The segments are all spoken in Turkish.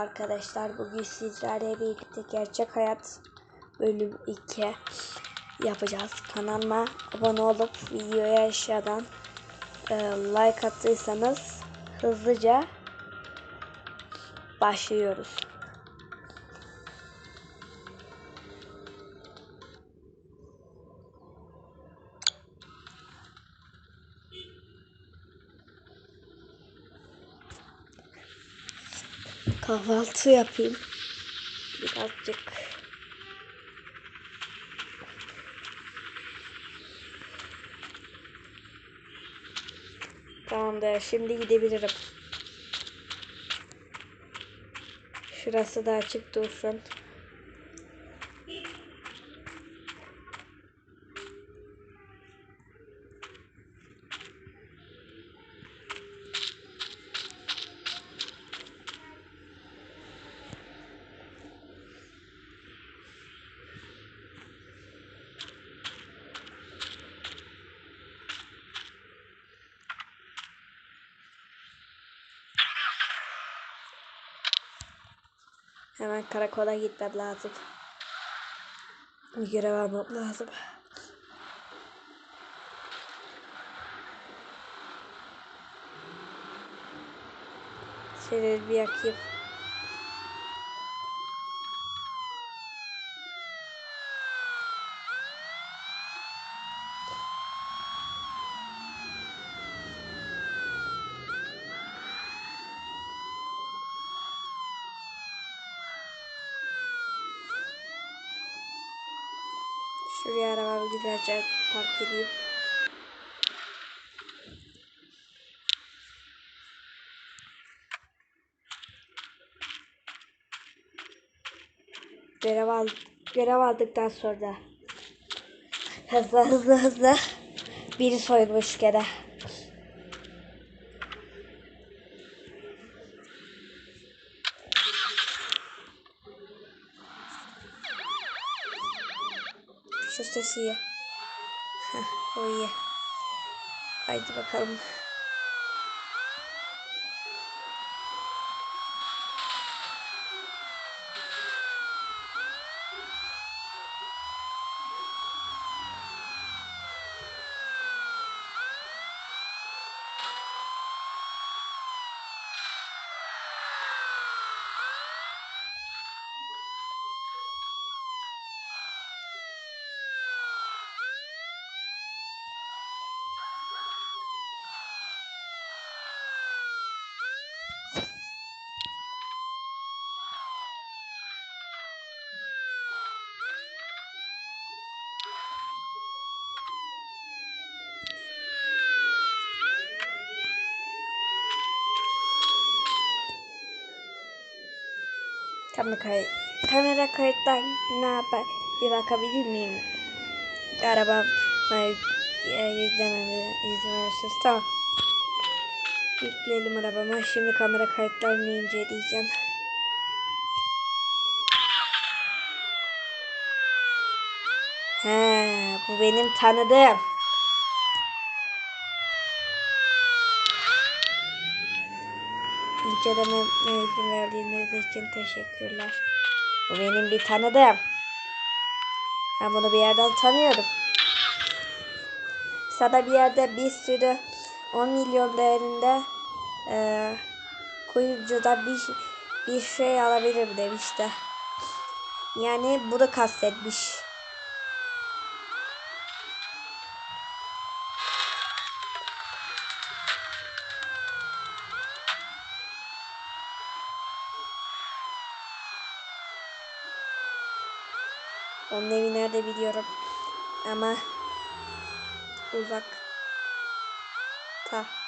Arkadaşlar bugün sizlerle birlikte gerçek hayat bölüm 2 yapacağız. Kanalıma abone olup videoya aşağıdan e, like attıysanız hızlıca başlıyoruz. Kahvaltı yapayım. Birazcık. Tamamdır. Şimdi gidebilirim. Şurası da açık dursun. Hemen karakola gitmem lazım. Bir görev almam lazım. Seni bir yakayım. Şuraya arabamı güzelce park edeyim. Görev, al görev aldıktan sonra hızlı hızlı hızlı biri soyulmuş gene. Şu. Heh, o iyi. Haydi bakalım. Kamera kayıt. Kamera kayıtlarına ba- bir bakabilir miyim? Arabam yüklememi izin verirseniz. Tamam. Yükleyelim arabama. Şimdi kamera kayıtlarını inceleyeceğim. He, bu benim tanıdığım. İncelememe izin verdiğiniz için teşekkürler. Bu benim bir tanıdığım. Ben bunu bir yerden tanıyorum. Sana bir yerde bir sürü 10 milyon değerinde e, kuyumcuda bir, bir şey alabilirim demişti. Yani bunu kastetmiş. Onun evi nerede biliyorum. Ama uzak. Ta.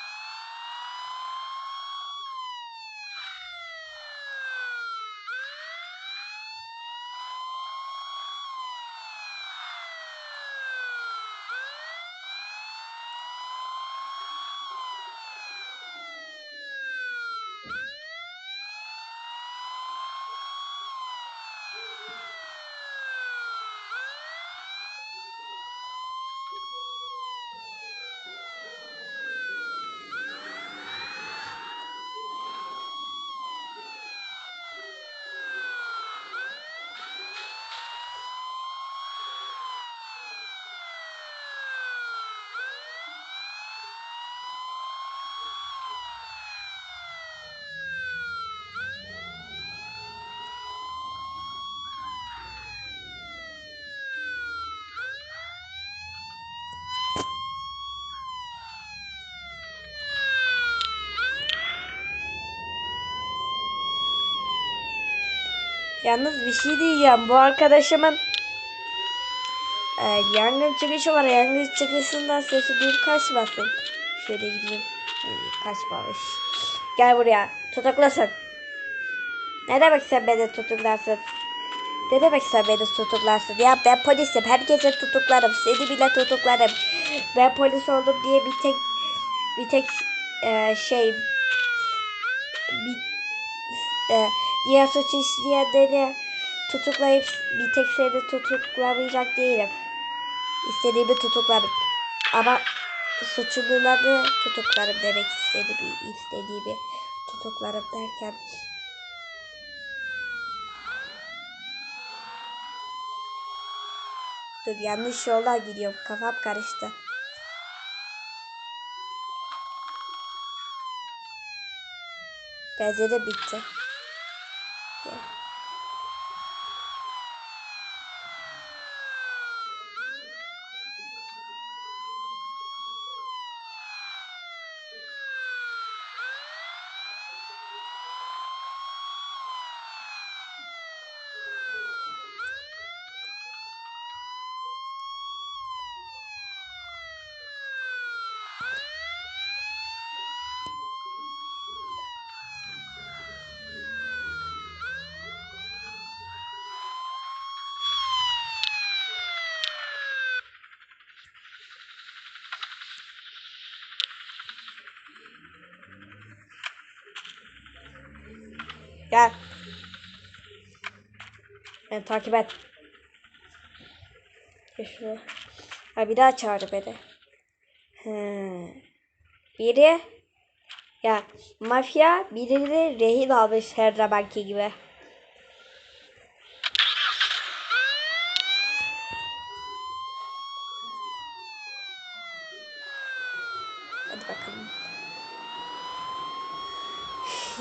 Yalnız bir şey diyeceğim. Bu arkadaşımın e, yangın çıkışı var. Yangın çıkışından sesi duyup kaçmasın. Şöyle gideyim. İyi, kaçmamış. Gel buraya. Tutuklasın. Ne demek sen beni tutuklarsın? Ne demek sen beni tutuklarsın? Ya ben polisim. Herkese tutuklarım. Seni bile tutuklarım. Ben polis oldum diye bir tek bir tek e, şey bir e, diğer suç işleyenleri tutuklayıp bir tek seni tutuklamayacak değilim. İstediğimi tutuklarım. Ama suçluları tutuklarım demek istediğimi, istediğimi tutuklarım derken Dur yanlış yoldan gidiyorum. Kafam karıştı. Bence de bitti. Ya. Gel. Beni takip et. Şuraya. Ha bir daha çağır beni. He. Biri ya mafya birini rehin almış her zamanki gibi. Hadi bakalım.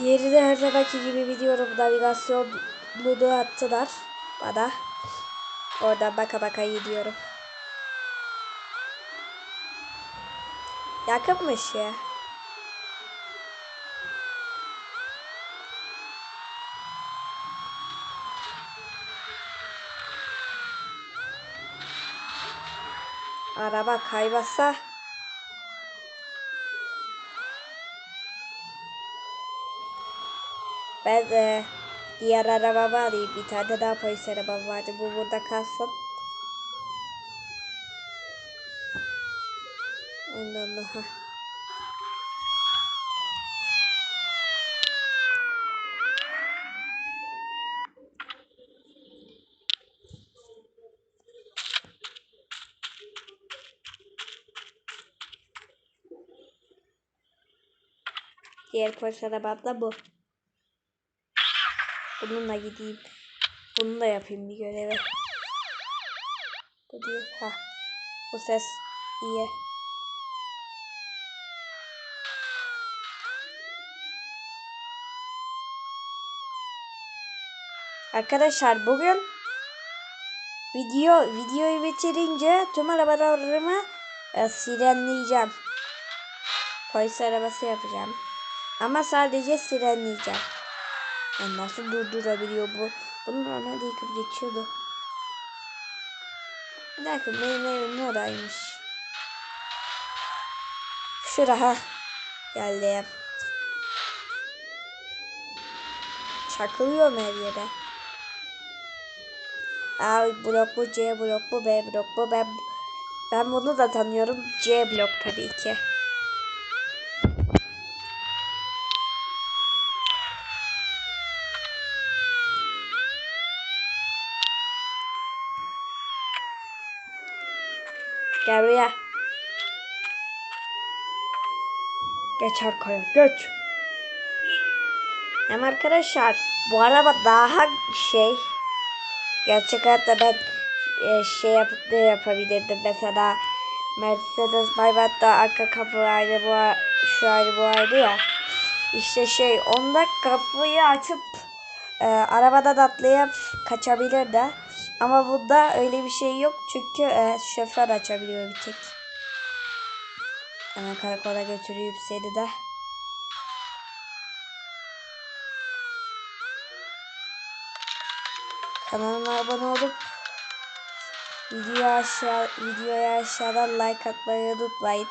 Yeri de her zamanki gibi biliyorum navigasyonunu attılar bana. Oradan baka baka gidiyorum. Yakınmış ya. Araba kaybasa ben e, diğer arabamı alayım. Bir tane daha polis arabam vardı. Bu burada kalsın. Ondan daha. Diğer polis arabam da bu. Bununla gideyim. Bunu da yapayım bir görevi. Bu değil. Ha. Bu ses iyi. Arkadaşlar bugün video videoyu bitirince tüm arabalarımı e, sirenleyeceğim. Polis arabası yapacağım. Ama sadece sirenleyeceğim. Yani nasıl durdurabiliyor bu? Bunu normalde yıkıp geçiyordu. Bir dakika benim evim oraymış. Şura ha. Geldim. Çakılıyorum her yere. A blok bu, C blok bu, B blok bu. Ben, ben bunu da tanıyorum. C blok tabii ki. Gel buraya. Geç arkaya geç. Hem arkadaşlar bu araba daha şey gerçek hayatta ben e, şey yapıp da yapabilirdim. Mesela Mercedes Maybat'ta arka kapı ayrı bu şu ayrı bu ayrı ya. İşte şey onda kapıyı açıp e, arabadan atlayıp kaçabilir de. Ama bunda öyle bir şey yok çünkü e, şoför açabiliyor bir tek. Hemen karakola götüreyim seni de. Kanalıma abone olup videoya aşağı videoya aşağıdan like atmayı unutmayın.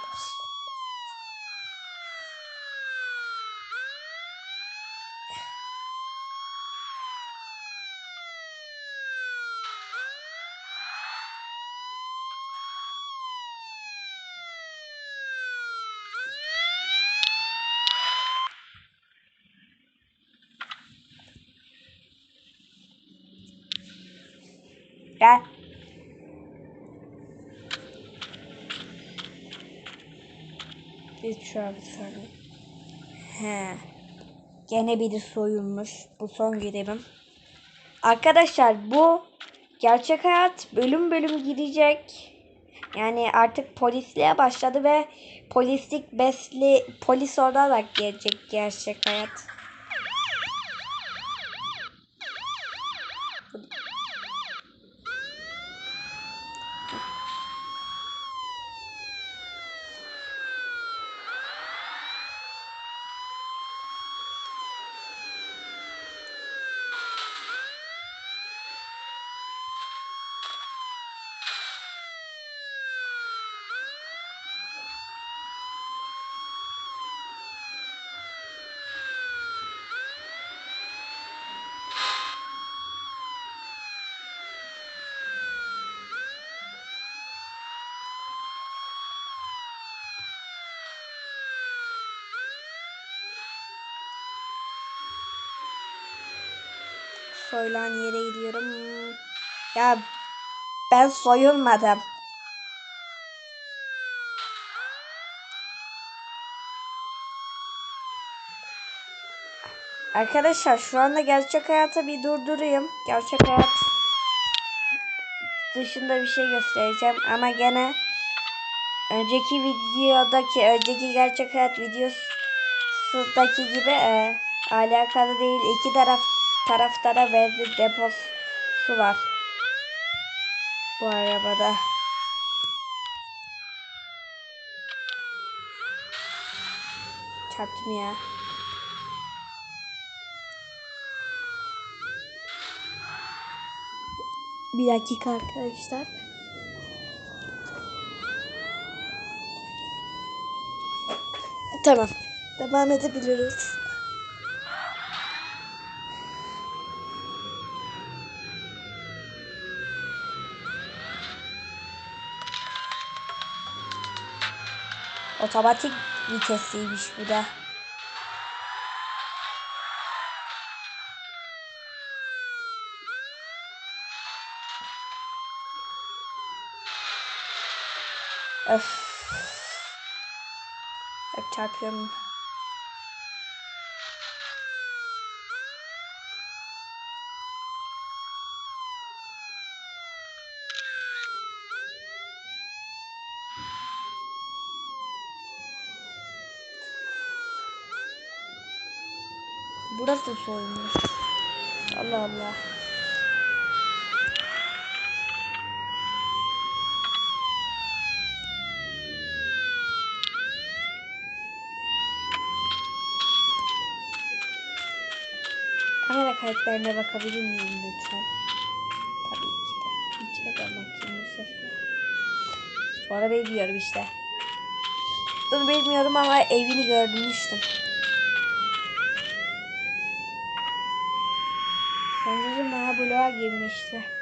Gel. Biz şu an saniye. He. Gene biri soyulmuş. Bu son görevim. Arkadaşlar bu gerçek hayat bölüm bölüm gidecek. Yani artık polisliğe başladı ve polislik besli polis olarak gelecek gerçek hayat. Soyulan yere gidiyorum. Ya ben soyulmadım. Arkadaşlar şu anda gerçek hayata bir durdurayım. Gerçek hayat dışında bir şey göstereceğim ama gene önceki videodaki önceki gerçek hayat videosundaki gibi e, alakalı değil. İki taraf tarafta da benzin deposu var. Bu arabada. Çarptım ya. Bir dakika arkadaşlar. Tamam. Devam edebiliriz. Otomatik vitesliymiş bu da. Öf. Hep çarpıyorum. Burası soyulmuş. Allah Allah. Kamera kayıtlarına bakabilir miyim lütfen? Tabii ki de. İçeri bakayım bu sefer. Bu arabayı biliyorum işte. Bunu bilmiyorum ama evini görmüştüm. Sanırım daha bloğa girmişti.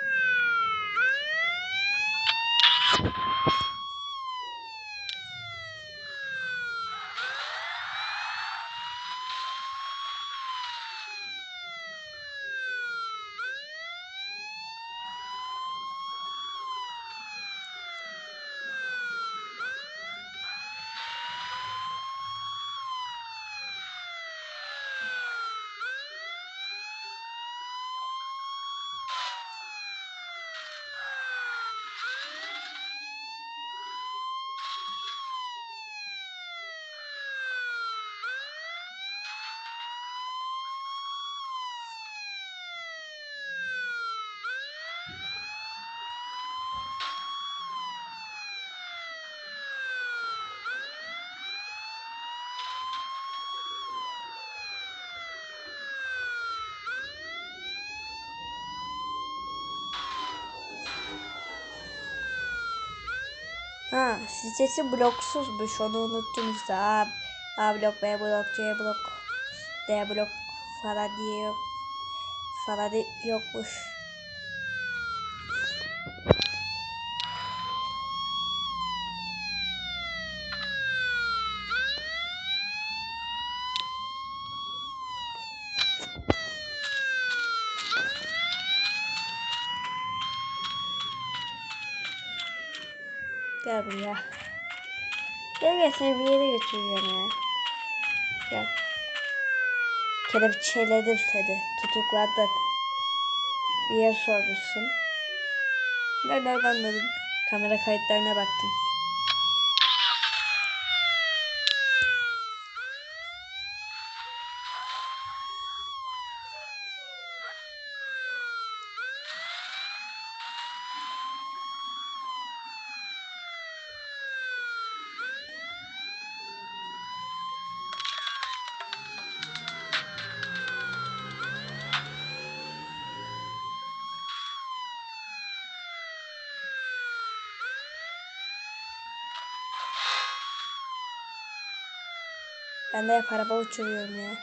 Ha sitesi bloksuzmuş onu unuttum işte. A, A blok, B blok, C blok, D blok falan diye yok. Falan yokmuş. Gel buraya. Gel gel seni bir yere götüreceğim ya. Gel. Kelepçeledim seni. Tutuklandın. Bir yer sormuşsun. Nereden anladın? Kamera kayıtlarına baktım. Ben de hep araba uçuruyorum ya.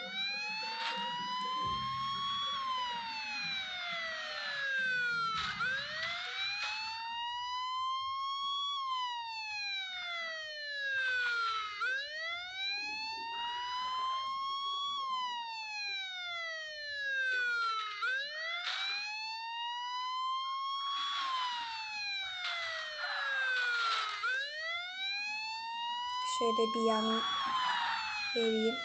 Şöyle bir yan vereyim.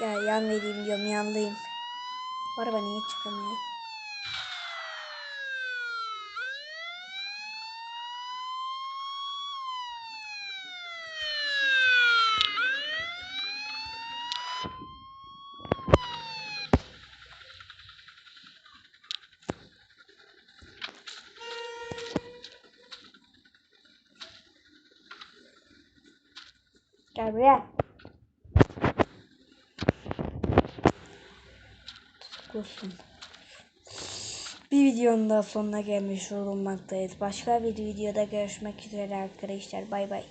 Ya yan vereyim diyorum yanlıyım. Bu araba niye çıkamıyor? Gel. Tutuklusun. Bir videonun daha sonuna gelmiş bulunmaktayız. Başka bir videoda görüşmek üzere arkadaşlar. Bay bay.